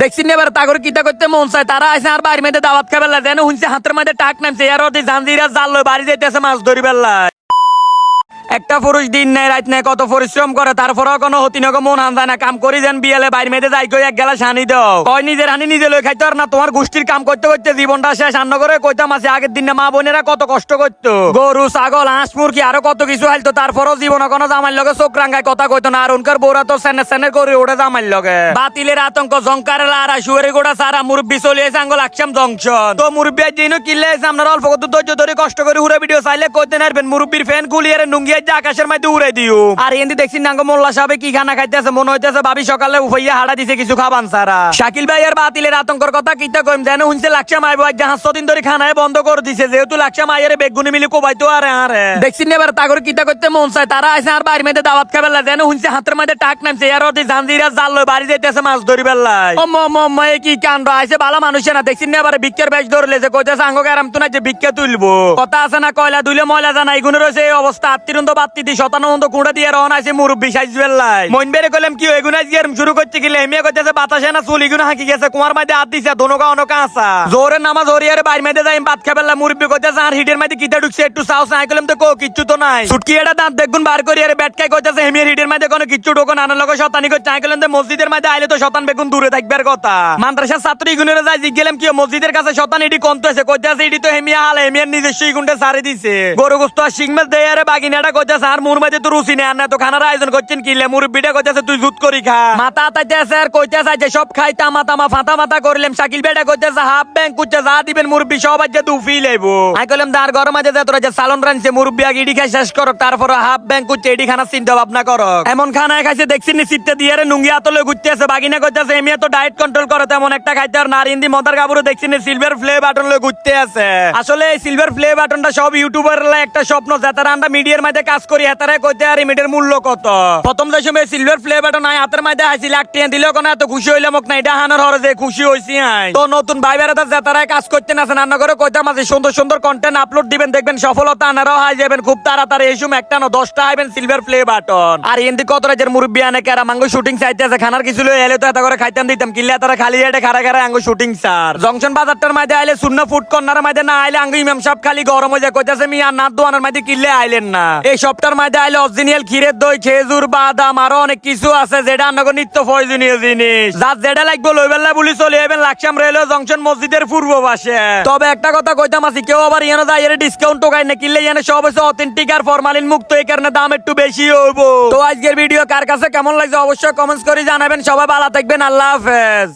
দেখছি এবার তাগর কিতা করতে মন চায়। তারা আছে আর বাড়ির মধ্যে দাওয়াত খাবার যেন শুনছে হাতের মধ্যে টাক নামছে। আর ওদের জাঞ্জিরা জাল লয় বাড়ি যাইতেছে মাছ ধরি বেলায় একটা পুরুষ দিন নেই রাত নেই কত পরিশ্রম করে, তারপরেও কোনো হতি নগো মন যায় না। কাম করি যেন বিয়েলে বাইরে মেয়েদের যাই কই, এক গেলা সানি দাও। কয়, নিজের হানি নিজে লই খাইতো আর না, তোমার গোষ্ঠীর কাম করতে করতে জীবনটা শেষ। আন্ন করে কইতাম আছে, আগের দিনে মা বোনেরা কত কষ্ট করতো। গরু, ছাগল, হাঁস, মুরগি, আরও কত কিছু হাইতো তারপরেও জীবনে কোনো জামাইর লগে চোখ রাঙ্গায় কথা কইতো না। আর উনকার বউরা তো সেনে সেনে করে ওটা জামাইর লগে। বাতিলের আতঙ্ক জঙ্কারের আর শুয়ারি গোড়া সারা, মুরব্বি চলে এসে আঙ্গল আকসাম জংশন। তো মুরব্বি দিনও কিনলে আপনারা অল্প কত ধৈর্য ধরে কষ্ট করে হুরে ভিডিও চাইলে কইতে নারবেন, মুরব্বির ফ্যান গুলিয়ে নুঙ্গিয়ে আকাশের মধ্যে উড়ে দিও। আর এন্দি দেখছি নাঙ্গ মোল্লা সাহেব কি খানা খাইতেছে মনে হইতেছে ভাবি সকালে উফাইয়া হাড়া দিছে কিছু খাবান সারা শাকিল ভাই আর বাতিলের আতঙ্কর কথা কিতা কইম যেন হুনছে জাহাজ দিন ধরে খানায় বন্ধ করে দিছে যেহেতু লাকসা মাইয়ের বেগুনি মিলি কোবাইতো আরে আরে। দেখছি এবার তাগর কিতা করতে মন চায় তারা আছে আর বাড়ির মধ্যে দাওয়াত খাবে হুনছে হাতের মধ্যে টাক নামছে আর জাঞ্জিরা জাল লয় বাড়ি যাইতেছে মাছ ধরি বেলায় ও মম মম এ কি কাণ্ড আইছে ভালো মানুষ না দেখছি না এবার ভিক্ষের বেশ ধরলে যে কইতেছে আঙ্গ আরাম তো না যে ভিক্ষা তুলবো। কথা আছে না কয়লা দুইলে ময়লা জানা এগুলো রয়েছে এই অবস্থা আত্মীয় বাত্তি দি শতানন্দ কুড়া দিয়ে রহন আছে মুরব্বী সাইজ বেড়ে কইলাম, কি শুরু করছে কইতেছে, বাতাসে না চুল হাঁকি গেছে কুমার মাঝে হাত দিছে দোনোকা আসা জোরে নামাজ হরিয়ারে বাইর যাই ভাত খাবেলা মুরব্বী আর হিটের মাঝে কিতা ঢুকছে, একটু নাই কইলাম, তো কো, কিচ্ছু তো নাই। ছুটকি এটা দাঁত দেখুন বার হেমিয়ার হিটের মাঝে কোনো কিচ্ছু ঢোকো না লগে শতানি করছে কইলাম, তো মসজিদের মাঝে আইলে তো শতান বেগুন দূরে থাকবে আর কথা। মাদ্রাসার ছাত্র ইগুনের যাই জিজ্ঞেলাম কি মসজিদের কাছে শতান এটি কন্ত আছে? এটি তো হেমিয়া হাল, হেমিয়ার নিজস্ব ইগুনটা সারে দিছে। গরু গোস্ত আর শিং মাছ দেয়, আরে বাগিনাটা কইতেছে, আর মুর মাঝে তো রুচি না তো খানার আয়োজন করছেন কি মুরব্বিটা কইতেছে, তুই জুত করি খা। মাথা তাইতেছে আর কইতেছে যে সব খাই তামা তামা, ফাতা মাথা করলাম। শাকিল বেটা কইতেছে, হাফ ব্যাংক কুচ্ছে, যা দিবেন মুরব্বি, সব আজ দু ফি লেবো আমি কইলাম দার মাঝে যে তোরা যে সালন রানছে মুরব্বি, আগে ইডি খাই শেষ করক তারপর হাফ ব্যাংক খানা চিন্তা ভাবনা করক এমন খানা খাইছে, দেখছি নি সিটতে দিয়ে রে নুঙ্গি আতলে ঘুরতে আছে বাগিনা কইতেছে এমিয়া তো ডায়েট কন্ট্রোল করে, তেমন একটা খাইতে আর নারিন্দি মদার কাপড় দেখছি নি সিলভার প্লে বাটন লয়ে ঘুরতে আছে আসলে এই সিলভার প্লে বাটনটা সব ইউটিউবার একটা স্বপ্ন যাতারা আমরা মিডিয়ার মধ্যে কাজ করি, হেতারে কইতে আর ইমিটের মূল্য কত? প্রথম যে সময় সিলভার প্লে আয় হাতের মধ্যে হাসি লাখ টিয়া দিলেও কোনো এত খুশি হইলাম না এটা হানার হরে যে খুশি হইছি আই। তো নতুন ভাই বেড়াতে যাতারায় কাজ করতে না রান্না করে কইতাম আছে সুন্দর সুন্দর কন্টেন্ট আপলোড দিবেন, দেখবেন সফলতা আনারাও হাই যাবেন, খুব তাড়াতাড়ি এই সময় একটা না দশটা আইবেন সিলভার প্লে বাটন আর এন্দি কত রাজের মুরব্বী আনে কেরা, মাঙ্গো শুটিং চাইতে আছে, খানার কিছু লই এলে তো এত করে খাইতাম, দিতাম, কিল্লে তারা খালি হেঁটে খারা খারা আঙ্গো শুটিং স্যার জংশন বাজারটার মাঝে আইলে, শূন্য ফুট কর্নার মাঝে না আইলে, আঙ্গো ইমাম সাহেব খালি গরম হয়ে যায়, কইতাছে মি আর নাত দোয়ানের মাঝে কিল্লে আইলেন না। এই সপ্তাহের মাঝে আইলে অরিজিনাল ক্ষীরের দই, খেজুর, বাদাম, আরও অনেক কিছু আছে যেটা আন্নগো নিত্য প্রয়োজনীয় জিনিস। যার যেটা লাগবে লইবেলা বলি চলে যাবেন লাকসাম রেলওয়ে জংশন মসজিদের পূর্ব পাশে তবে একটা কথা কইতাম আছি, কেউ আবার ইয়ানো যায়, এর ডিসকাউন্ট টোকাই না, কিনলে ইয়ানো সব হচ্ছে অথেন্টিক আর ফরমালিন মুক্ত, এই কারণে দাম একটু বেশি হইব। তো আজকের ভিডিও কার কাছে কেমন লাগছে অবশ্যই কমেন্টস করে জানাবেন। সবাই ভালো থাকবেন, আল্লাহ হাফেজ।